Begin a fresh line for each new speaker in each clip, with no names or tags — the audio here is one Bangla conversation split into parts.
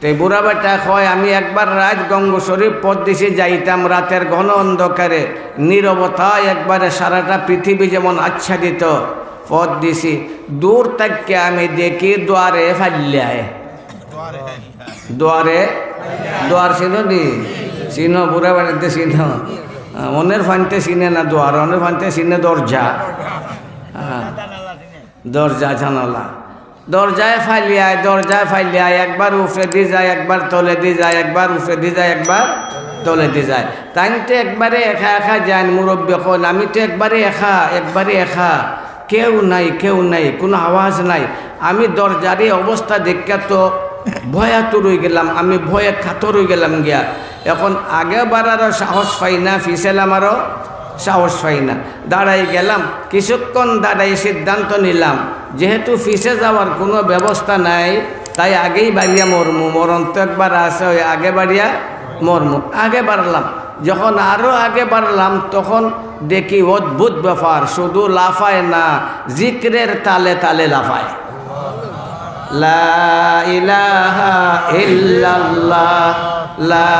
তে বুড়া বেটা কয় আমি একবার রাজ গঙ্গ শরীফ পথ দিশে যাইতাম রাতের ঘন অন্ধকারে নীরবতায় একবারে সারাটা পৃথিবী যেমন আচ্ছাদিত। পথ দিছি দূর থেকে আমি দেখি দুয়ারে ফাল্যায় দুয়ারে? দুয়ার ছিল নি? চিহ্ন বুড়া বাড়িতে চিহ্ন আহ, অন্যের ফানতে চিনে না দুয়ার অন্যের ফানতে চিনে দরজা। হ্যাঁ দরজা জানালা। দরজায় ফাইলিয়ায় দরজায় ফাইলিয়ায় একবার উফরে দি যায়, একবার তলে দি যায়, একবার উফরে দি যায়, একবার তলে দি যায়। তাই তো একবারে একা একা যান মুরব্বী কল আমি তো একবারে একা একবারে একা। কেউ নাই কেউ নাই, কোনো আওয়াজ নাই। আমি দরজারি অবস্থা দেখা তো ভয়াত রয়ে গেলাম, আমি ভয়ে খাতর হয়ে গেলাম গিয়া। এখন আগে বাড়ারও সাহস পাই না ফিসেলাম আরও সাহস পাই না। দাঁড়াই গেলাম, কিছুক্ষণ দাঁড়াই সিদ্ধান্ত নিলাম। যেহেতু ফিসে যাওয়ার কোনো ব্যবস্থা নাই, তাই আগেই বাড়িয়া মরমু। মরণ তো একবার আছে, ওই আগে বাড়িয়া মরমু। আগে বাড়লাম। যখন আরও আগে বাড়লাম, তখন দেখি অদ্ভুত ব্যাপার, শুধু লাফায় না, জিক্রের তালে তালে লাফায়। লা ইলাহা ইল্লাল্লাহ, লা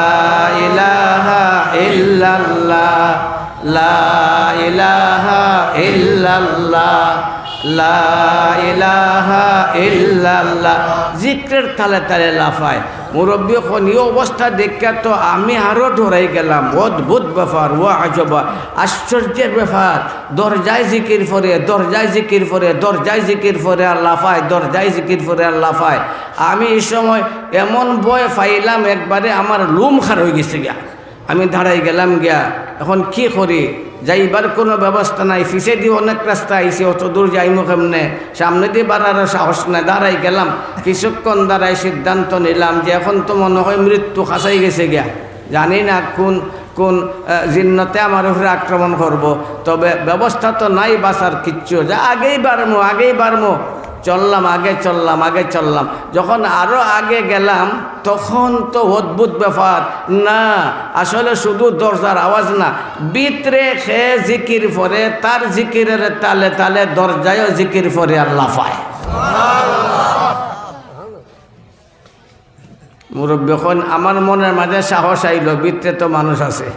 লা জিক্রের তালে তালে লাফায়। মুরব্বী এই অবস্থা দেখা তো আমি আরও ডরাই গেলাম। অদ্ভুত ব্যাপার ও আজবা। আশ্চর্যের ব্যাপার। দরজায় জিকির ফরে দরজায় জিকির ফরে দরজায় জিকির ফরে আর লাফায়, দরজায় জিকির ফরে আর লাফায়। আমি এই সময় এমন বয় পাইলাম, একবারে আমার লুম খার হয়ে গেছে গিয়া। আমি দাঁড়াই গেলাম গিয়া, এখন কি করি? যাইবার কোনো ব্যবস্থা নাই ফিসে দিয়ে অনেক রাস্তা আইসি অত দূর যাইমু কেমনে? সামনে দিয়ে বাড়ারও সাহস নাই, দাঁড়াই গেলাম। কিছুক্ষণ দাঁড়াই সিদ্ধান্ত নিলাম যে এখন তো মনে হয় মৃত্যু খাসাই গেছে গিয়া। জানি না কোন কোন জিন্নতে আমার উপরে আক্রমণ করব। তবে ব্যবস্থা তো নাই বাসার কিচ্ছু। যা আগেই বাড়মো আগেই বাড়মো। চললাম, আগে চললাম আগে চললাম। যখন আরও আগে গেলাম, তখন তো অদ্ভুত ব্যাপার। না, আসলে শুধু দরজার আওয়াজ না, বিতরে খে জিকির ফরে তার জিকিরের তালে তালে দরজায়ও জিকির ফরে আর লাফায় মুরব্বী এখন আমার মনের মাঝে সাহস আইল ভিতরে তো মানুষ আছে।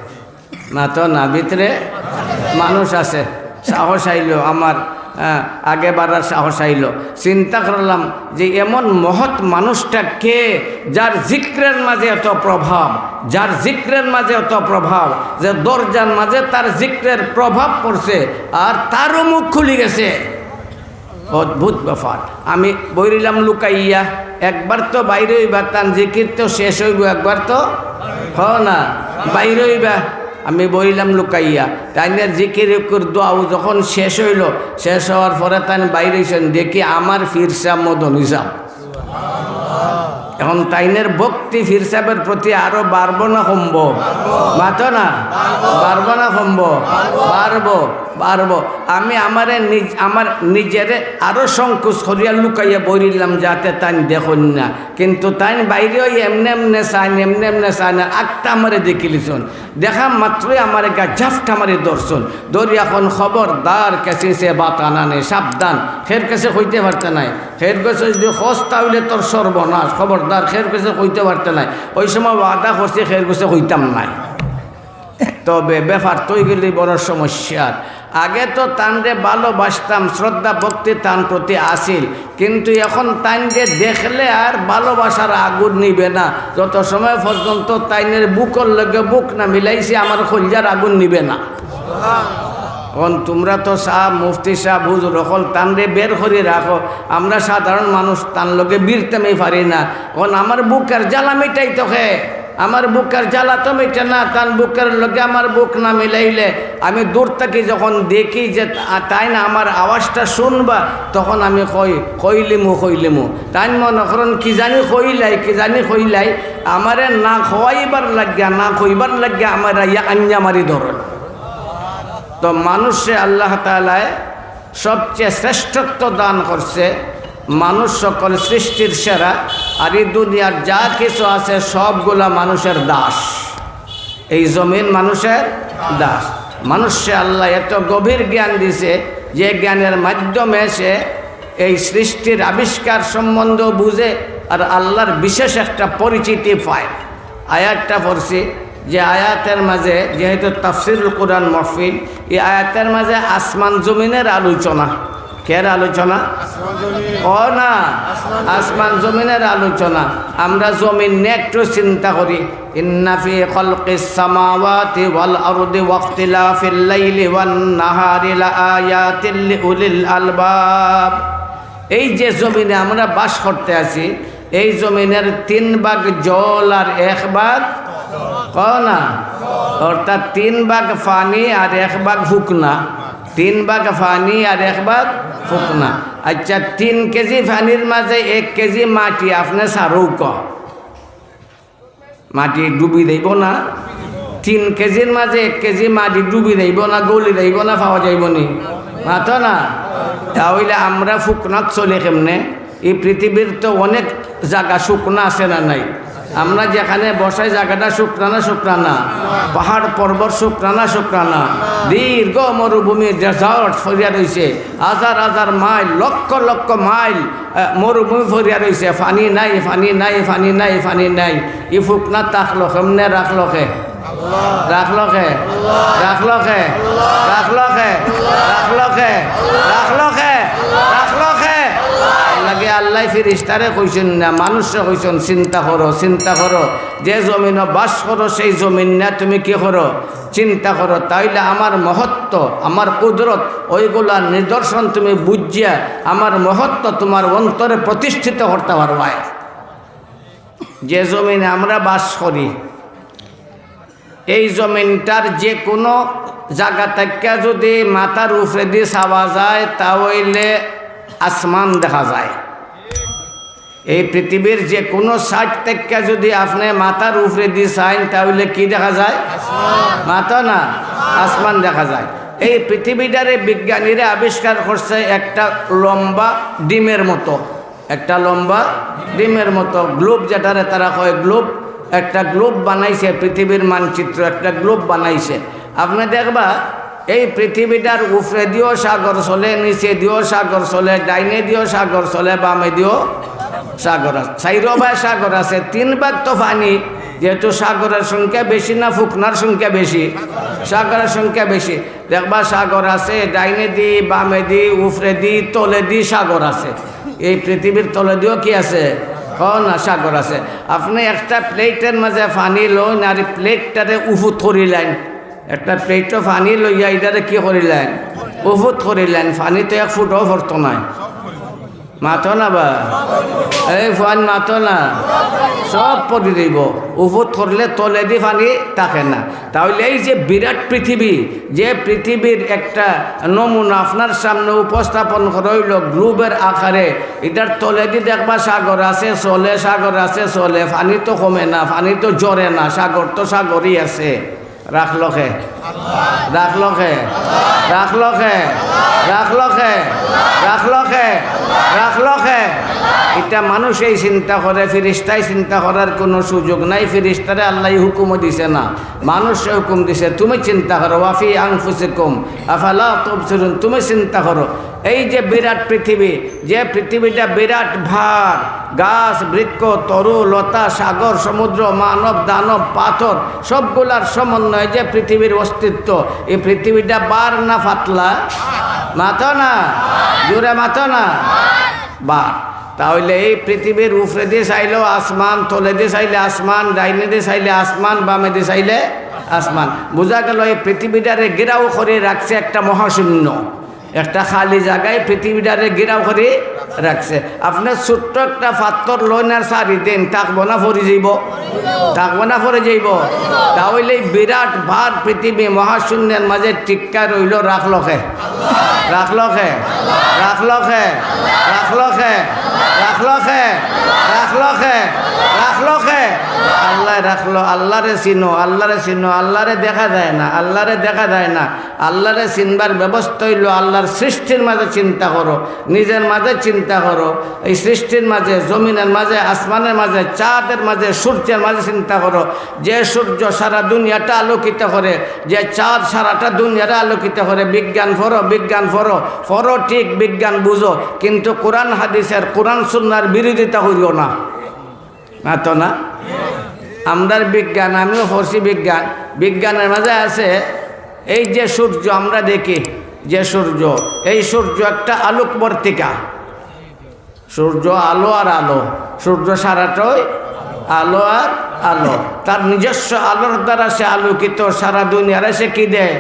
না তো না ভিতরে মানুষ আছে। সাহস আইল আমার। আগে বাড়ার সাহস আইল। চিন্তা করলাম যে এমন মহৎ মানুষটা কে যার জিক্রের মাঝে এত প্রভাব, যার জিক্রের মাঝে এত প্রভাব, যে দরজার মাঝে তার জিক্রের প্রভাব পড়ছে আর তারও মুখ খুলে গেছে। অদ্ভুত ব্যাপার। আমি বইরিলাম লুকাইয়া, একবার তো বাইরে হইবা তান জিকির তো শেষ হইব, একবার তো হ না। বাইরে হইবা। আমি বইলাম লুকাইয়া, তাইনের জিকির দোয়াও যখন শেষ হইল, শেষ হওয়ার পরে তাই বাইরে দেখি আমার ফিরসাব মদন হিসাব। এখন তাইনের ভক্তি ফিরসাবের প্রতি আরও বাড়বো না সম্ভব মাতো না বাড়বো না? সম্ভব বাড়বো। বাড়বো আমি আমারে নিজ, আমার নিজেরে আরও সংকোচ করিয়া লুকাইয়া বইরিলাম যাতে তাই দেখুন না। কিন্তু তাই বাইরে ওই এমনি এমনে চাইন এমনি এমনে চাইন আটটা আমারে দেখিলিছুন দেখা মাত্রই আমার গা ঝাপটা মারি দর্শন দৌড়ি এখন খবরদার কেসি সে বাত আনানে সাবধান। ফের কাছে হইতে পারতে নাই। ফের কাছে যদি হস্তা হইলে তোর সর্বনাশ। খবরদার খের কাছে হইতে পারতে নাই। ওই সময় ওয়াদা করছি খের কাছে হইতাম নাই। তবে ব্যাপার তৈ গেলে বড় সমস্যার। আগে তো তানরে ভালোবাসতাম, শ্রদ্ধা, ভক্তি তান প্রতি আসিল। কিন্তু এখন তাইনকে দেখলে আর ভালোবাসার আগুন নিবে না। যত সময় পর্যন্ত তাইনের বুকর লগে বুক না মিলাইছে, আমার খলজার আগুন নিবে না। এখন তোমরা তো সাহ, মুফতি সাহ বুঝ রকল তানরে বের করে রাখো। আমরা সাধারণ মানুষ তান লোকে বীরতেমই পারি না। এখন আমার বুকের জ্বালা মিটাই তোকে আমার বুকের জ্বালা তো মিটে না, তান বুকের লোকে আমার বুক না মিলাইলে। আমি দূর থেকে যখন দেখি যে তাই না আমার আওয়াজটা শুনবা, তখন আমি কই, কইলিমু কইলিমু। তাই মনে করেন, কি জানি কইলাই, কি জানি কইলাই, আমারে না খোয়াইবার লাগিয়া, না কইবার লাগিয়া আমার ইয়া আঞ্জা মারি ধরেন তো মানুষে আল্লাহ তালায় সবচেয়ে শ্রেষ্ঠত্ব দান করছে মানুষ সকল সৃষ্টির সেরা। আর এই দুনিয়ার যা কিছু আছে, সবগুলা মানুষের দাস। এই জমিন মানুষের দাস। মানুষে আল্লাহ এত গভীর জ্ঞান দিছে যে জ্ঞানের মাধ্যমে সে এই সৃষ্টির আবিষ্কার সম্বন্ধ বুঝে আর আল্লাহর বিশেষ একটা পরিচিতি পায়। আয়াতটা পড়ছি যে আয়াতের মাঝে যেহেতু তাফসিরুল কোরআন মহফিল, এই আয়াতের মাঝে আসমান জমিনের আলোচনা। কের আলোচনা? ও না আসমান জমিনের আলোচনা। আমরা জমিন নিয়ে একটু চিন্তা করি। ইন্নাফি খলকিস আলবাব। এই যে জমিনে আমরা বাস করতে আছি, এই জমিনের তিন ভাগ জল আর এক ভাগ ক না অর্থাৎ তিন ভাগ পানি আর এক ভাগ ফুকনা তিন ভাগ পানি আর এক ভাগ ফুকনা। আচ্ছা তিন কেজি পানির মাঝে এক কেজি মাটি, আপনি সারৌ ক। মাটি ডুবি দেব না। তিন কেজির মাঝে এক কেজি মাটি ডুবি দেব না, গলি দেব না, পাওয়া যাইব নি। মাত না? তাহলে আমরা ফুকনাত চলে কেমনে? এই পৃথিবীর তো অনেক জায়গা শুকনা আছে না নাই? আমরা যেখানে বসাই জায়গাটা শুকরানা শুকরানা। পাহাড় পর্বত শুকরানা শুকরানা। দীর্ঘ মরুভূমি ডেজার্ট ফরিয়া রয়েছে। হাজার হাজার মাইল, লক্ষ লক্ষ মাইল মরুভূমি ফরিয়া রয়েছে। পানি নাই পানি নাই পানি নাই পানি নাই। ই ফুকনা তাকলো কেমনে রাখল কে রাখল কে রাখল কে রাখল কে রাখল কে রাখল কে রাখল লাগে আল্লাহ ফিরিস্তারে কইছেন না, মানুষে কইছেন, চিন্তা করো চিন্তা করো। যে জমিন বাস করো, সেই জমিন না তুমি কি করো? চিন্তা করো। তাইলে আমার মহত্ব, আমার কুদরত ওইগুলার নিদর্শন তুমি বুঝিয়া আমার মহত্ব তোমার অন্তরে প্রতিষ্ঠিত করতে পারবায় যে জমিনে আমরা বাস করি, এই জমিনটার যে কোনো জায়গা থেকে যদি মাথার উপরে দিয়ে চাওয়া যায়, তাহলে আসমান দেখা যায়। এই পৃথিবীর যে কোনো সাইড থেকে যদি আপনি মাথার উপরে দিয়ে চাইন তাহলে কি দেখা যায়? মাথা না? আসমান দেখা যায়। এই পৃথিবীটারে বিজ্ঞানীরা আবিষ্কার করছে একটা লম্বা ডিমের মতো। একটা লম্বা ডিমের মতো গ্লোব যেটারে তারা কয় গ্লোব। একটা গ্লোব বানাইছে পৃথিবীর মানচিত্র একটা গ্লোব বানাইছে। আপনি দেখবা এই পৃথিবীটার উপরে দিয়েও সাগর চলে নিচে দিয়েও সাগর চলে ডাইনে দিয়েও সাগর চলে বামে দিয়েও সাগর আছে। ভাই সাগর আছে। তিন ভাগ তো পানি যেহেতু সাগরের সংখ্যা বেশি না, ফুকনার সংখ্যা বেশি। সাগরের সংখ্যা বেশি। দেখবা সাগর আছে, ডাইনে দি, বামে দি, উফরে দি, তলে দি সাগর আছে। এই পৃথিবীর তলে দিয়েও কি আছে? না, সাগর আছে। আপনি একটা প্লেটের মাঝে পানি লইন আর প্লেটটারে উফুত করিলেন। একটা প্লেটও পানি লইয়া এটারে কি করিলেন? উফুত করিলেন। পানি তো এক ফুটও ভরতো নাই। মাতো না বা? এই ফান মাতো না সব পড়ে দিব। উপুত করলে তলে দি পানি থাকে না। তাহলে এই যে বিরাট পৃথিবী, যে পৃথিবীর একটা নমুনা আপনার সামনে উপস্থাপন রইল গ্রুপের আকারে, এটার তলে দি দেখবা সাগর আছে, চলে সাগর আছে, চলে। পানি তো কমে না পানি তো জরে না, সাগর তো সাগরই আছে। রাখল খে রাখল খে রাখল খে রাখল খে রাখল খে রাখল খে এটা মানুষ এই চিন্তা করে ফিরিস্তাই চিন্তা করার কোনো সুযোগ নাই। ফিরিস্তারে আল্লাহ হুকুমও দিছে না। মানুষ হুকুম দিছে, তুমি চিন্তা করো ওয়াফি আংফুসে কম আফালা তুমি চিন্তা করো। এই যে বিরাট পৃথিবী, যে পৃথিবীটা বিরাট ভার, গাছ, বৃক্ষ, তরু, লতা, সাগর, সমুদ্র, মানব, দানব, পাথর, সবগুলার সমন্বয় যে পৃথিবীর অস্তিত্ব, এই পৃথিবীটা বার না ফাতলা? মাথো না? জোরে মাথো না? বার। তাহলে এই পৃথিবীর উপরে দিয়ে চাইলেও আসমান, তলে দিয়ে চাইলে আসমান, ডাইনে দিয়ে চাইলে আসমান, বামে দিয়ে চাইলে আসমান। বোঝা গেল এই পৃথিবীটারে গেরাও করে রাখছে একটা মহাশূন্য। একটা খালি জায়গায় পৃথিবীটারে গেরাও করে রাখছে। আপনার ছোট্ট একটা পাত্তর লইনার সারি দেন, থাকব না পরে যাইব। থাকব না পরে যাইব। তাহলে বিরাট ভার পৃথিবী মহাশূন্যের মাঝে টিক্কা রইল, রাখল খে রাখল খে রাখল খে রাখল খে রাখল খে রাখল খে রাখল খে আল্লাহ রাখল, আল্লাহরে চিনো আল্লাহরে চিনো, আল্লাহরে দেখা যায় না, আল্লাহরে দেখা যায় না। আল্লাহরে চিনবার ব্যবস্থা হইল, আল্লাহর সৃষ্টির মাঝে চিন্তা করো, নিজের মাঝে চিন্তা করো। এই সৃষ্টির মাঝে, জমিনের মাঝে, আসমানের মাঝে, চাঁদের মাঝে, সূর্যের মাঝে চিন্তা করো। যে সূর্য সারা দুনিয়াটা আলোকিত করে, যে চাঁদ সারাটা দুনিয়াটা আলোকিত করে, বিজ্ঞান ফরো বিজ্ঞান ফরো ফরো ঠিক, বিজ্ঞান বুঝো, কিন্তু কোরআন হাদিসের, কোরআন সুন্নার বিরোধিতা করিও না। মাতো না? আমরার বিজ্ঞান, আমিও পড়ছি বিজ্ঞান। বিজ্ঞানের মাঝে আছে এই যে সূর্য, আমরা দেখি যে সূর্য। এই সূর্য একটা আলোকবর্তিকা সূর্য আলো আর আলো। সূর্য সারাটাই আলো আর আলো। তার নিজস্ব আলোর দ্বারা সে আলোকিত, সারা দুনিয়ারে সে কি দেয়?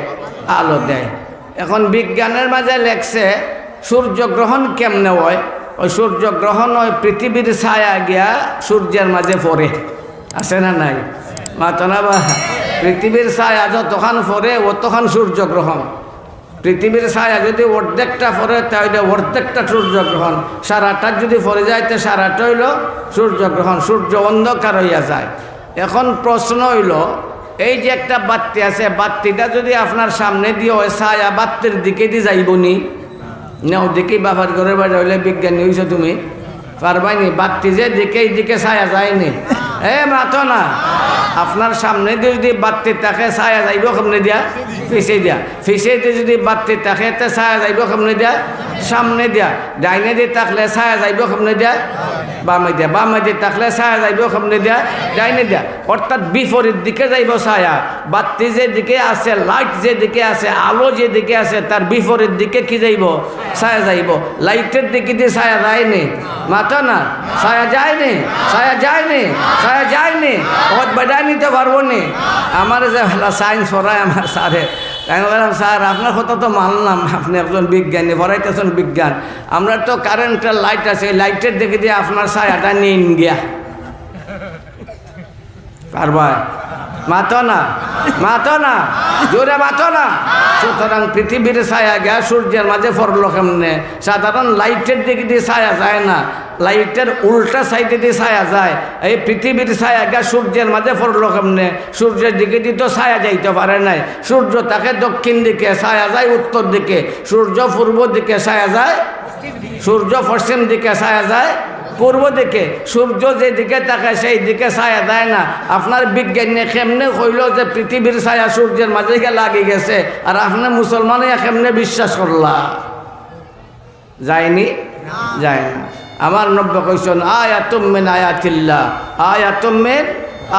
আলো দেয়। এখন বিজ্ঞানের মাঝে লেখছে সূর্যগ্রহণ কেমনে হয়? ওই সূর্যগ্রহণ ওই পৃথিবীর ছায়া গিয়া সূর্যের মাঝে পড়ে। আছে না নাই? মাতো না বা পৃথিবীর ছায়া যতক্ষণ পড়ে অতক্ষণ সূর্যগ্রহণ। পৃথিবীর ছায়া যদি অর্ধেকটা পরে তাহলে অর্ধেকটা সূর্যগ্রহণ। সারাটা যদি পরে যায়, তো সারাটা হইল সূর্যগ্রহণ। সূর্য অন্ধকার হইয়া যায়। এখন প্রশ্ন হইল, এই যে একটা বাত্তি আছে, বাত্তিটা যদি আপনার সামনে দিয়ে হয় ছায়া বাত্তির দিকে দিয়ে যাইবনি নেও দিকে বাবার ঘরের বাড়ি হইলে বিজ্ঞানী হইছো তুমি? পারবাইনি বাত্তি যে দিকে, এই দিকে ছায়া যায়নি এ না আপনার সামনে যদি বাত্তি থাকে, ছায়া যাইব কেমনে দিয়া? পিছিয়ে দিয়া। পিছিয়ে দিয়ে যদি বাত্তি থাকে, তে ছায়া যাইব কেমনে দিয়া? সামনে দিয়া। ডাইনে দিয়ে থাকলে ছায়া যাইব কেমনে দিয়া? বামে দিয়া। বামে দিয়ে থাকলে ছায়া যাইব কেমনে দিয়া? ডাইনে দিয়া। অর্থাৎ বিপরীত দিকে যাইব ছায়া। বাত্তি যেদিকে আছে, লাইট যেদিকে আছে, আলো যেদিকে আছে, তার বিপরীত দিকে কি যাইব? ছায়া যাইব। লাইটের দিকে দিয়ে ছায়া যায়নি। মাথা না ছায়া যায়নি? ছায়া যায়নি? ছায়া যায়নি বহুত বেড়াই নিতে পারব নি। আমার যে সায়েন্স পড়ায় আমার স্যারে। আমি বললাম, স্যার, আপনার কথা তো মানলাম, আপনি একজন বিজ্ঞানী, পড়াইতেছেন বিজ্ঞান। আমরা তো কারেন্টের লাইট আছে লাইটের দিকে দিয়ে আপনার ছায়াটা নিন গিয়া। পারবা মাতো না মাতো না, জোরে মাতো না। সুতরাং পৃথিবীর ছায়া গিয়া সূর্যের মাঝে পড়ল কেমনে? সাধারণ লাইটের দিকে দিয়ে ছায়া যায় না। লাইটের উল্টা সাইডে দিয়ে ছায়া যায়। এই পৃথিবীর ছায়া গিয়া সূর্যের মাঝে পড়ল কেমনে? সূর্যের দিকে দিয়ে তো ছায়া যাইতে পারে নাই। সূর্য তাকে দক্ষিণ দিকে ছায়া যায়, উত্তর দিকে। সূর্য পূর্ব দিকে ছায়া যায়, সূর্য পশ্চিম দিকে ছায়া যায়, পূর্ব দিকে। সূর্য যে দিকে তাকায় সেই দিকে ছায়া দেয় না। আপনার বিজ্ঞানী কেমনে কইল যে পৃথিবীর ছায়া সূর্যের মাঝে লাগি গেছে? আর আপনি মুসলমানে কেমনে বিশ্বাস করলা? যায়নি? যায় না আমার নব্য কইসন আয়াতুমেন আয়াতিল্লা আয়াতুমেন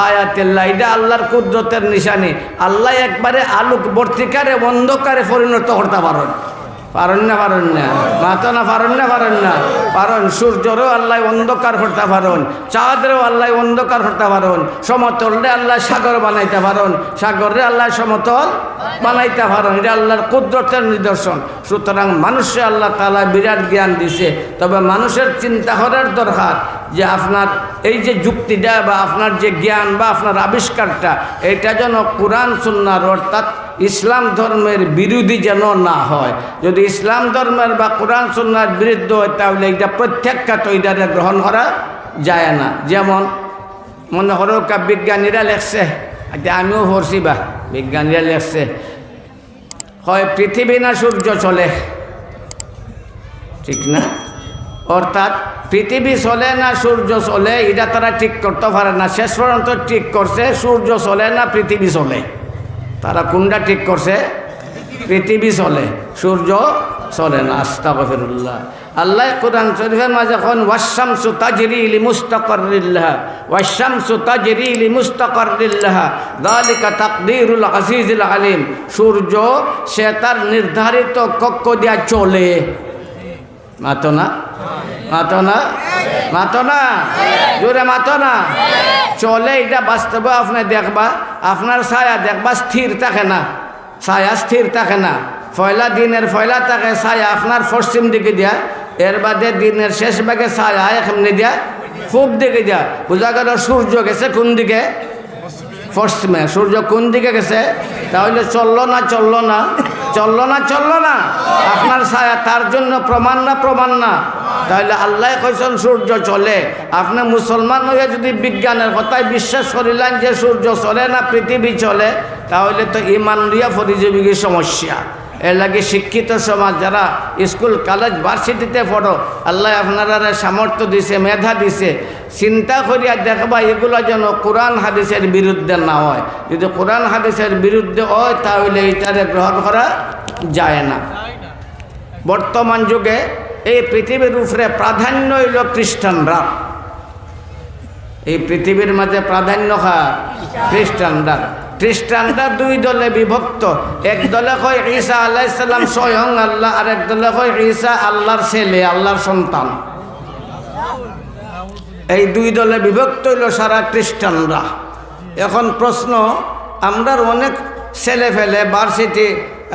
আয়াতিল্লা এটা আল্লাহর কুদরতের নিশানি। আল্লাহ একবারে আলোক বর্তিকারে অন্ধকারে পরিণত করতে পারেন। পারেন না পারেন না মাতো না পারেন না পারেন না পারেন সূর্যরেও আল্লাহ অন্ধকার করতে পারেন, চাঁদেরও আল্লাহ অন্ধকার করতে পারেন সমতলরে আল্লাহ সাগর বানাইতে পারেন, সাগরে আল্লাহ সমতল বানাইতে পারেন। এটা আল্লাহর কুদরতের নিদর্শন। সুতরাং মানুষে আল্লাহ তালা বিরাট জ্ঞান দিছে। তবে মানুষের চিন্তা করার দরকার যে আপনার এই যে যুক্তিটা বা আপনার যে জ্ঞান বা আপনার আবিষ্কারটা, এটা যেন কোরআন সুন্নার অর্থাৎ ইসলাম ধর্মের বিরোধী যেন না হয়। যদি ইসলাম ধর্মের বা কোরআন সুন্নার বিরুদ্ধে হয়, তাহলে এটা প্রত্যাখ্যাত এটারে গ্রহণ করা যায় না। যেমন মনে করো বিজ্ঞানীরা লেখছে আমিও পড়ছি বা, বিজ্ঞানীরা লেখছে, হয় পৃথিবী না সূর্য চলে। ঠিক না? অর্থাৎ পৃথিবী চলে না, সূর্য চলে, এটা তারা ঠিক করতে পারে না। শেষ পর্যন্ত ঠিক করছে, সূর্য চলে না, পৃথিবী চলে। তারা কোনটা ঠিক করছে? পৃথিবী চলে, সূর্য চলে না আস্তা গফিরুল্লাহ আল্লাহ কোরআন শরীফের মাঝে এখন ওয়াসাম সুতাজরি ইলি মুস্তাকরিল্লাহ ওয়াসাম সুতাজরি ইলি মুস্তাকরিল্লাহ দালিকা তাকদিরুল আজিজুল আলিম। সূর্য, সে তার নির্ধারিত কক্ষ দিয়া চলে। মাতো না? মাতো না? মাতো না? জোরে মাতো না? চলে, এটা বাস্তবে আপনি দেখবা। আপনার ছায়া দেখবা, স্থির থাকে না। ছায়া স্থির থাকে না। ফয়লা দিনের ফয়লা থাকে, ছায়া আপনার পশ্চিম দিকে দিয়া। এর বাদে দিনের শেষ ভাগে ছায়া এখানে দিয়া, পূব দিকে দিয়া। বোঝা গেল সূর্য গেছে কোন দিকে? পশ্চিমে। সূর্য কোন দিকে গেছে? তাহলে চলল না চলল না? চলল না চলল না? আপনার ছায়া, তার জন্য প্রমাণ না প্রমাণ না? তাহলে আল্লাহ কইসন সূর্য চলে। আপনি মুসলমান হয়ে যদি বিজ্ঞানের কথায় বিশ্বাস করিলেন যে সূর্য চলে না, পৃথিবী চলে, তাহলে তো ইমান দিয়া ফরিজীবীর সমস্যা? এর লাগে শিক্ষিত সমাজ, যারা স্কুল কলেজ ভার্সিটিতে পড়ো, আল্লাহ আপনারা সামর্থ্য দিছে, মেধা দিছে। চিন্তা করিয়া দেখবা এগুলো যেন কোরআন, হাদিসের বিরুদ্ধে না হয়। যদি কোরআন, হাদিসের বিরুদ্ধে হয়, তাহলে এটারে গ্রহণ করা যায় না। বর্তমান যুগে এই পৃথিবীর উপরে প্রাধান্য হইল খ্রিস্টানরা। এই পৃথিবীর মাঝে প্রাধান্য খা খ্রিস্টানরা। খ্রিস্টানরা দুই দলে বিভক্ত। এক দলে কয় ঈসা আলাইসাল্লাম স্বয়ং আল্লাহ, আর এক দলে কয় ঈসা আল্লাহর ছেলে, আল্লাহর সন্তান। এই দুই দলে বিভক্ত হইল সারা খ্রিস্টানরা। এখন প্রশ্ন আমরা অনেক ছেলে ফেলে ভার্সিটি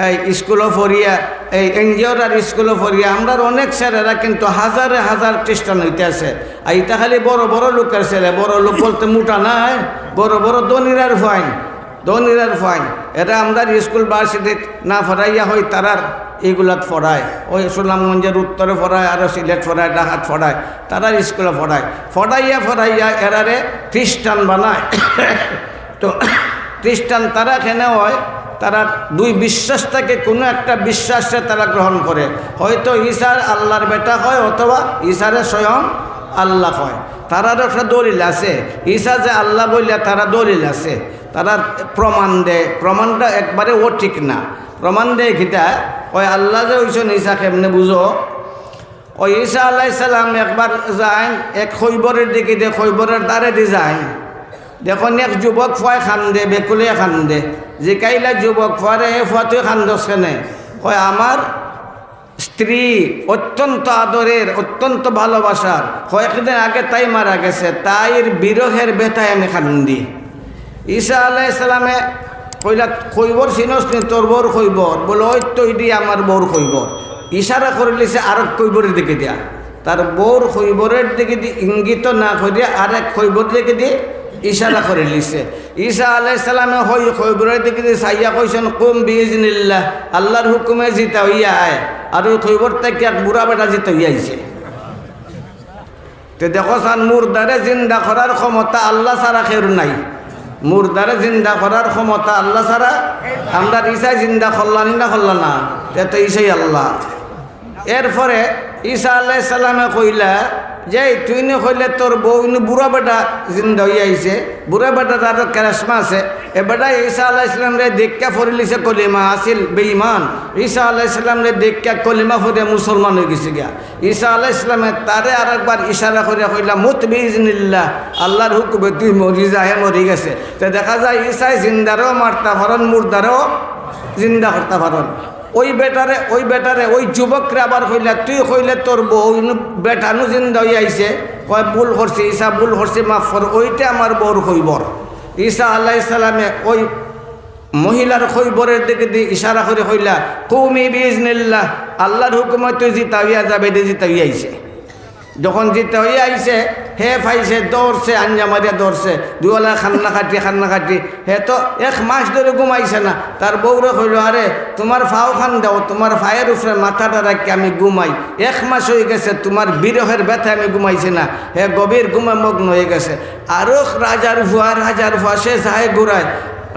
এই স্কুলও পড়িয়া, এই এনজিওর আর স্কুলও পড়িয়া, আমরার অনেক ছেলেরা কিন্তু হাজারে হাজার খ্রিস্টান হইতে আছে আর ইটা খালি বড় বড় লোকের ছেলে, বড় লোক বলতে মোটা নাই, বড় বড় দনিরার ফাইন দনিরার ফাইন। এরা আমরা স্কুল ভার্সিটিত না ফরাইয়া হয়, তারার এইগুলাত ফড়ায় ওই সুনামগঞ্জের উত্তরে ফড়ায় আরও সিলেট ফড়ায় ডাহাত ফড়ায় তারার স্কুলে ফড়ায় ফড়াইয়া ফড়াইয়া এরারে খ্রিস্টান বানায়। তো খ্রিস্টান তারা কেন হয়, তারা দুই বিশ্বাস থেকে কোনো একটা বিশ্বাসে তারা গ্রহণ করে। হয়তো ঈশার আল্লাহর বেটা হয় অথবা ঈশারে স্বয়ং আল্লাহ হয়। তারারও একটা দলিল আছে। ঈশা যে আল্লাহ বললে তারা দলিল আছে। তারা প্রমাণ দেয় প্রমাণটা একবারে ও ঠিক না। প্রমাণ দেয় খিতা ওই আল্লাহ যে হইছেন ঈশা কেমনে বুঝো? ওই ঈসা আল্লাহ সাল্লাম একবার যায় এক খৈবরের দিকে দিয়ে খৈবরের দ্বারে দিয়ে যায় দেখুন এক যুবক ফুয়ায় খান্দে, বেকুলে খান্দে। জিকাইলা যুবক ফুয়ারে এ ফুয়াতে খান্দস কেনে। কয়, আমার স্ত্রী অত্যন্ত আদরের, অত্যন্ত ভালোবাসার। কয়েকদিন আগে তাই মারা গেছে, তাইর বিরহের বেতায় আমি খান্দি। ঈসা আলাহ সালামে কইলা, খৈবর চিনস নি, তোর বউর খৈবর? বলে, ওই তো এটি আমার বউর খৈবর। ইশারা করে লিছে আর এক খৈবরের দিকে দিয়া। তার বউর খৈবরের দিকে দিয়ে ইঙ্গিত না করে আর এক খৈবর দিকে দিয়ে ইশারা করে লিছে ঈসা আলাই সালামে হই খৈবরের দিকে সাইয়া কইছেন, কুম বিজনিল্লাহ আল্লাহর হুকুমে জিতা হইয়া আয়। আর ওই খৈবর থেকে এক বুড়া বেটা জিতা হইয়াছে তো দেখো সান মুর্দারে জিন্দা করার ক্ষমতা আল্লাহ ছাড়া খের নাই। মুর্দারে জিন্দা করার ক্ষমতা আল্লাহ ছাড়া। আমরা ঈশাই জিন্দা করলানি না করল না তে তো ঈশাই আল্লাহ। এরপরে ঈশা আল্লাহ সাল্লামে কইলা যে তুই নে কইলে তোর বউ বুড়া বেটা জিন্দা হয়ে আইছে, বুড়া বেটা তার ক্যারেসমা আছে। এ বেটা ঈশা আল্লাহ ইসলাম রে দেখা ফরিলিছে কলিমা আসিল বেঈমান। ঈশা আল্লাহ ইসলাম রে দেখা কলিমা ফরে মুসলমান হয়ে গেছে গিয়া। ঈশা আল্লাহ ইসলামে তারে আর একবার ইশারা করে কইলা, মুত বিজনিল্লাহ আল্লাহর হুকুমে তুই মরি যা, হে মরি গেছে। তো দেখা যায় ঈশাই জিন্দারও মারতা ফরন মুর্দারও জিন্দা করতা ফরন ওই বেটারে ওই বেটারে, ওই যুবকরে আবার কইলা, তুই কইলে তোর বউ বেটানু জিন্দা হয়ে আইছে। কয়, ভুল করছে, ঈশা, ভুল করছে, মাফ কর, ওইটা আমার বউর কইবর ঈশা আল্লাহ ইসলামে ওই মহিলার খৈবরের দিকে দিয়ে ইশারা করে কইলা, কুমি বিজনিল্লাহ আল্লাহর হুকুমে তুই জিতা হইয়া যাবে জিতা হইয়া আইছে। যখন জিতে হয়ে আইছে হে ফাইছে দৌড়ছে, আঞ্জা মারিয়া দৌড়ছে দুওয়ালা খান্না কাটি খান্না কাটি, হে তো এক মাস ধরে ঘুমাইছে না। তার বউরে কইল, আরে, তোমার ফাও খান দাও, তোমার ফায়ের উপরে মাথাটা রাখি আমি ঘুমাই। এক মাস হয়ে গেছে, তোমার বিরহের ব্যথা আমি ঘুমাইছি না। হে গভীর ঘুমে মগ্ন হয়ে গেছে। আরও রাজার ভুয়া রাজার ভুয়া, সে যায় ঘুরায়।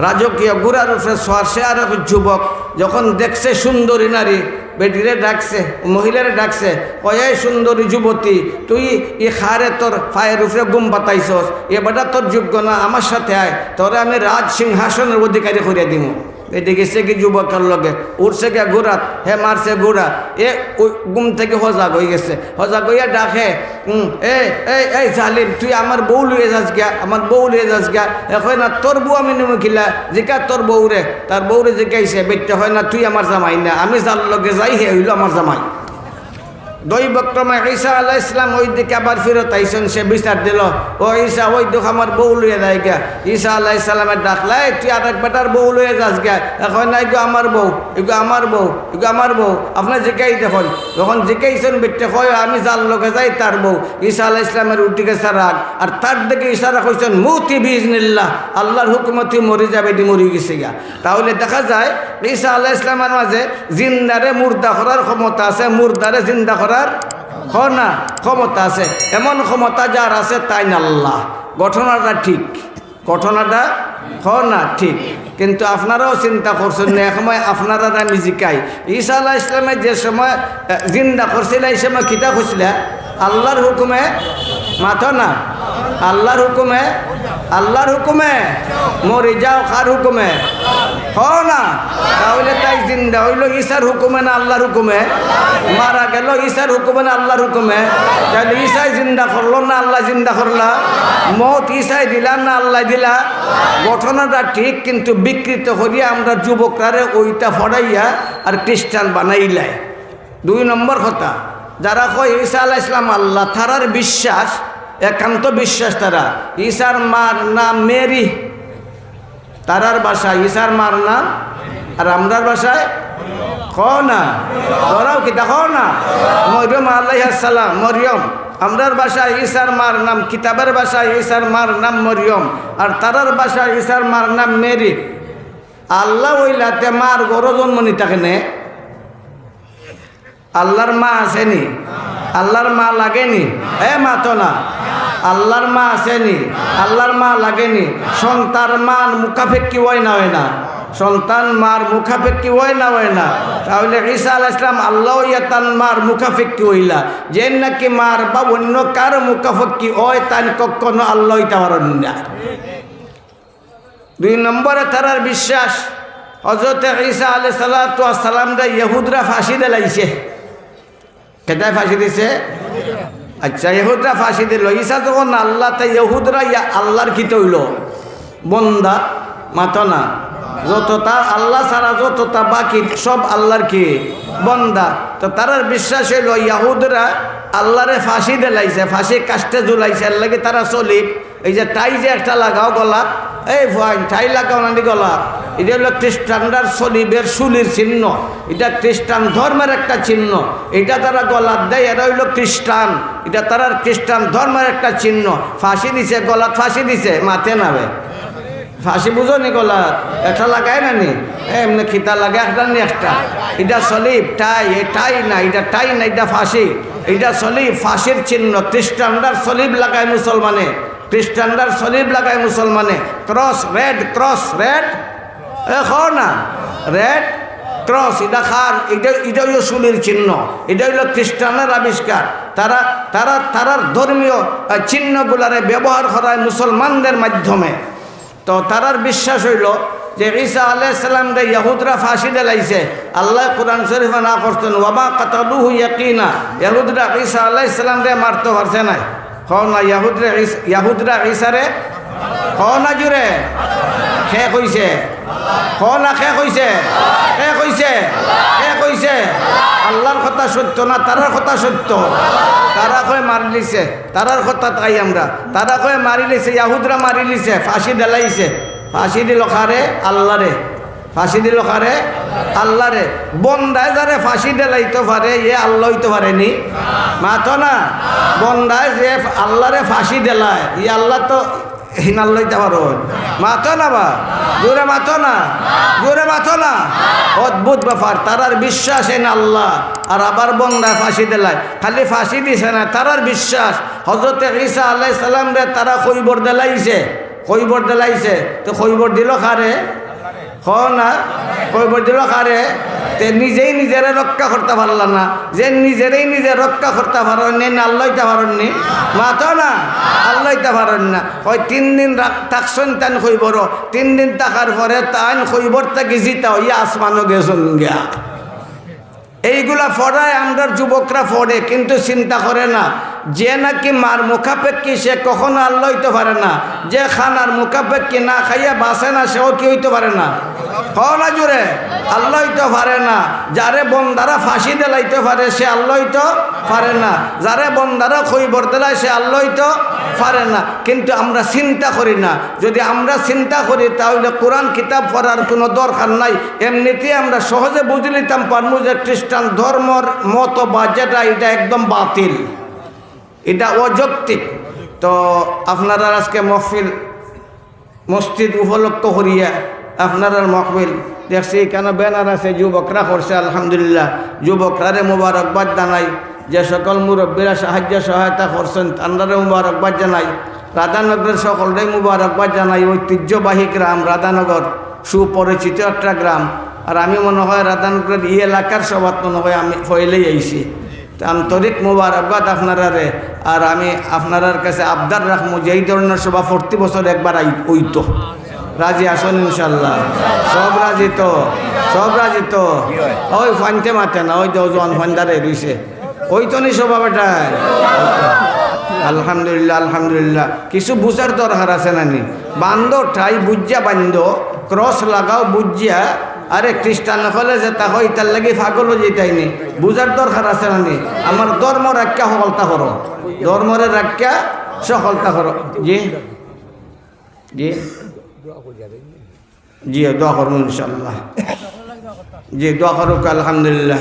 রাজকীয় গুড়ার উপরে সোয়ার সে আর যুবক যখন দেখছে সুন্দরী নারী, বেটিরে ডাকছে, মহিলারে ডাকছে, কয়ে সুন্দরী যুবতী, তুই ই খারে তোর ফায়ের উপরে গুম পাতাইছ এ বেটা তোর যোগ্য না, আমার সাথে আয়, তোরে আমি রাজ সিংহাসনের অধিকারী করিয়া দিব এটি গেছে কি যুবকের লগে? উঠছে গে ঘোরাত হে মারছে ঘোরা এ ওই গুম থেকে হজাগ হয়ে গেছে। হজাগ হইয়া ডাকে হুম এ এই এই জালিম, তুই আমার বউ লুয়ে যাস গিয়া, আমার বউ লুয়ে যাস গিয়া। এখন না, তোর বউ আমি নেমে খিলা জিকা তোর বউরে। তার বউরে জিকাইছে বেটটা হয় না, তুই আমার জামাই না, আমি যার লগে যাই, হে হইল আমার জামাই। দৈবক্রমে ঈসা আলাহ ইসলাম ওই দিকে আবার ফেরত আইসন, সে বিচার দিল, ও ঈসা, ওই দুঃখ আমার বউ লুয়ে যায় গা ঈসা আলাহ ইসলামের ডাকলাই তুই আর এক বেটার বউ লুয়ে যাস গা এখন না এগো আমার বউ এগো আমার বউ এগো আমার বউ আপনার জিকাই দেখুন। যখন জিকাইছেন, বেটে কয়, আমি যার লোকে যাই তার বউ। ঈসা আলাহ ইসলামের উঠে গেছে রাগ। আর তার দিকে ইশারা কইছেন, মুতি বিজনিল্লাহ আল্লাহর হুকুমে তুই মরে যাবে দি মরি গেছে গা তাহলে দেখা যায়, ঈসা আল্লাহ ইসলামের মাঝে জিন্দারে মুর্দা করার ক্ষমতা আছে, মুর্দারে জিন্দা করার হ না ক্ষমতা আছে। এমন ক্ষমতা যার আছে তাই না আল্লাহ? ঘটনাটা ঠিক। ঘটনাটা খ না ঠিক। কিন্তু আপনারাও চিন্তা করছেন না সময় আপনারা নিজিকাই ঈসা আল্লাহ ইসলামে যে সময় জিন্দা করছিল, এই সময় খিতা খুঁজলে আল্লাহর হুকুমে মাথা না। আল্লাহর হুকুমে? আল্লাহর হুকুমে? মরে যাও, কার হুকুমে? হ না। তাহলে তাই জিন্দা হইল ঈশার হুকুমে না আল্লাহর হুকুমে? মারা গেল ঈশার হুকুমে না আল্লাহর হুকুমে? তাহলে ঈশাই জিন্দা করল না আল্লাহ জিন্দা করলা? মত ঈশাই দিলা না আল্লাহ দিলা? ঘটনাটা ঠিক, কিন্তু বিকৃত করিয়া আমরা যুবকরারে ওইটা ফড়াইয়া আর খ্রিস্টান বানাইলাই। দুই নম্বর কথা, যারা কয় ঈসা আলাহ ইসলাম আল্লাহ, তারার বিশ্বাস একান্ত বিশ্বাস তারা। ঈশার মার নাম মেরি। তারার বাসায়, ঈশার মার নাম? আর আমরার বাসায়? ক না তোরাও কি দেখো না মরিয়ম আল্লাহাসাল্লাম মরিয়ম। আমরার বাসায় ঈশার মার নাম, কিতাবের বাসায় ঈশার মার নাম মরিয়ম। আর তারার বাসায় ঈশার মার নাম মেরি। আল্লাহ ওইলাতে মার গরো জন্ম নিতাকে নে। আল্লাহর মা আসেনি। আল্লাহর মা লাগেনি? এ মা তো না আল্লাহর মা আসেনি, আল্লাহর মা লাগেনি। সন্তান মার মুখাফেক্কি হয় না হয় না। সন্তান মার মুখাফেক্কি হয় না হয় না। তাহলে ঈসা আল ইসলাম আল্লাহ ইয়াতান মার মুখাফেক্কি হইলা। যে নাকি মার বা অন্য কার মুখাফেক্কি হয় তান কখনো আল্লাহ পারেন না। দুই নম্বরে তারার বিশ্বাস হজরত ঈসা আলহ সালাতামরা ইহুদরা ফাঁসি দিলাইছে। কেটায় ফাঁসি দিছে? আচ্ছা ইহুদরা ফাঁসি দিল। ইসা যখন আল্লাহ তাই ইহুদরা ইয়া আল্লাহর কি তৈল বন্দা মাতনা যতটা আল্লাহ ছাড়া যতটা বাকি সব আল্লাহর কি? বন্দা। তো তারার বিশ্বাস হইল ইয়াহুদরা আল্লাহরে ফাঁসি দিলাইছে, ফাঁসি কাস্টে ঝুলাইছে, এর লাগে তারা চলিপ এই যে টাই যে একটা লাগাও গলা, এই ভাই ঠাই লাগাও নানি গলা। এটা হলো খ্রিস্টানরার সলিবের সুলির চিহ্ন। এটা খ্রিস্টান ধর্মের একটা চিহ্ন। এটা তারা গলাত দেয়, এরা হইল খ্রিস্টান। এটা তারা খ্রিস্টান ধর্মের একটা চিহ্ন। ফাঁসি দিছে, গলাত ফাঁসি দিছে, মাথে নাবে ফাঁসি বুঝো নি গলাত? একটা লাগায় না নি? এমনি খিতা লাগে একটা নি একটা। এটা সলিব টাই এ টাই না এটা টাই না এটা ফাঁসি। এটা সলিব ফাঁসির চিহ্ন খ্রিস্টানরার সলিব লাগায় মুসলমানে খ্রিস্টানরার সলিব লাগায় মুসলমানে ক্রস, রেড ক্রস, রেড। এ না। রেড, ক্রস এটা খার এটা এটা হইল সুলির চিহ্ন। এটা হইল খ্রিস্টানের আবিষ্কার। তারা তারা, তারার ধর্মীয় চিহ্নগুলারে ব্যবহার করায় মুসলমানদের মাধ্যমে। তো তারার বিশ্বাস হইল যে ঈসা দে ইয়াহুদরা ফাঁসি দেলাইছে। আল্লাহ কোরআন শরীফে না করতেন ওয়াবা কাতালুহু ইয়াকিনা ইয়াহুদরা ঈসা দে মারতে পারছে না কও না ইহুদরা ইয়াহুদরা ঈসারে? কও না জুড়ে খে কইছে? ক না খে কইছে? খে কইছে? খে কইছে? আল্লাহর কথা সত্য না, তারার কথা সত্য? তারা কয়ে মারি লিছে তারার কথা তাই আমরা। তারা কয়ে মারি লিছে ইয়াহুদরা মারি লিছে ফাঁসি দেলাইছে। ফাঁসি দিল খারে আল্লাহরে। ফাঁসি দিল খারে আল্লাহরে। বন্দায় যারে ফাঁসি দেলাইতে পারে ইয়ে আল্লাহ হইতে পারেনি। মাতো না। বন্দায় যে আল্লাহরে ফাঁসি দেলায়, ই আল্লাহ তো হিনাল লই দেওয়ার মাথো না বা? জোরে মাথো না? জোরে মাথো না? অদ্ভুত ব্যাপার তারার বিশ্বাস এন আল্লাহ। আর আবার বন্দায় ফাঁসি দিলায়। খালি ফাঁসি দিছে না তারার বিশ্বাস। হজরতে ঈসা আল্লাহ সাল্লাম রে, তারা কৈবর দেলাইছে। কৈবর দেলাইছে। তো কৈবর দিল খারে হ না তে নিজেই নিজেরে রক্ষা করতে পারলাম না। যে নিজেরই নিজে রক্ষা করতে পারেননি, না আল্লাহতে পারেননি, মাতো না আল্লাহতে পারেন না ওই তিন দিন থাকছেন তান খৈবর তিন দিন থাকার পরে তান খৈবর থেকে জিতা ইয়া আসমানও গেছেন গিয়া। এইগুলা ফড়ায় আমরা যুবকরা ফড়ে কিন্তু চিন্তা করে না যে নাকি মার মুখাপেক্ষি, সে কখনো আল্লাহ হইতে পারে না। যে খানার মুখাপেক্ষি না খাইয়া বাসে না, সেও কি হইতে পারে না? না জুড়ে আল্লাহ হইতে পারে না। যারে বন্দারা ফাঁসি দেলাইতে পারে, সে আল্লাহ হইতে পারে না। যারে বন্দারা খৈবর দেলায় সে আল্লাহ হইতে পারে না। কিন্তু আমরা চিন্তা করি না। যদি আমরা চিন্তা করি, তাহলে কোরআন কিতাব পড়ার কোনো দরকার নাই। এমনিতেই আমরা সহজে বুঝে নিতাম পারব যে খ্রিস্টান ধর্মর মত বা যেটা, এটা একদম বাতিল। এটা অযৌক্তিক। তো আপনারা আজকে মহফিল, মসজিদ উপলক্ষ করিয়া আপনার মহফিল দেখছি, কেন ব্যানার আছে, যুবকরা করছে, আলহামদুলিল্লাহ। যুবকরারে মুবারকবাদ জানাই, যে সকল মুরব্বীরা সাহায্য সহায়তা করছেন তান্ডারে মুবারকবাদ জানাই। রাধানগরের সকলটাই মুবারকবাদ জানাই, ঐতিহ্যবাহী গ্রাম রাধানগর, সুপরিচিত একটা গ্রাম। আর আমি মনে হয় রাধানগরের এই এলাকার সবার মনে হয় আমি ফয়েলেই তা আন্তরিক মুবারকবাদ আপনারারে। আর আমি আপনারার কাছে আবদার রাখব যে এই ধরনের সভা প্রতি বছর একবার ওইতো রাজি আসুন ইনশাল্লাহ। সব রাজি তো। সব রাজি তো। ওই ফানতে মাতে না, ওই দেওজন ফান্দারে রইছে। ওই তো নি সভা বেটায়। আলহামদুলিল্লাহ আলহামদুলিল্লাহ। কিছু বুঝার দরকার আছে নানি বান্ধ, ঠাই বুঝিয়া বান্ধ, ক্রস লাগাও বুঝিয়া আরে খ্রিস্টান হলে যে তা হয়, তার লাগে ফাগলও যেতাইনি বুঝার দরকার আছে নানি আমার ধর্ম রাখা সকলতা করো। ধর্মরে রাখা সকলতা করো। জি? জি? জি, দোয়া করব ইনশাল্লাহ জি, দোয়া করুক, আলহামদুলিল্লাহ।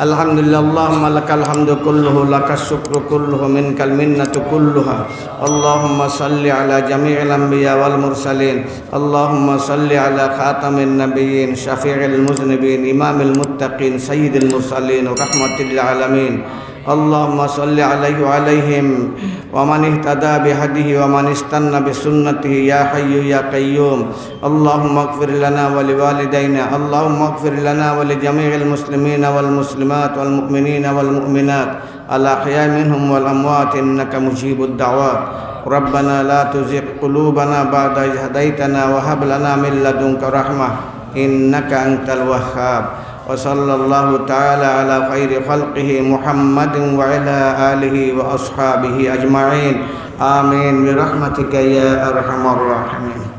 আলহামদুলিল্লাহ আল্লাহম লাকাল হামদু কুল্লুহ, লাকা শুক্র কুল্লুহ, মিনকাল মিন্নাতু কুল্লুহা। আল্লাহুম্মা সাল্লি আলা জামিউল আম্বিয়া ওয়াল মুরসালিন। আল্লাহুম্মা সাল্লি আলা খাতামিন নাবিয়িন শাফিউল মুজনিবিন, ইমামুল মুত্তাকিন, সাইয়্যিদুল মুরসালিন, রাহমাতুল اللهم صل عليه وعليهم ومن اهتدى بهديه ومن استنى بسنته يا حي يا قيوم. اللهم اغفر لنا ولوالدينا اللهم اغفر لنا ولجميع المسلمين والمسلمات والمؤمنين والمؤمنات. الأحياء منهم والأموات إنك مجيب الدعوات. ربنا لا تزغ قلوبنا بعد إذ هديتنا وهب لنا من لدنك رحمة إنك أنت الوهاب. وصلى الله تعالى على خير خلقه محمد وعلى آله وأصحابه أجمعين. آمين. برحمتك يا أرحم الراحمين.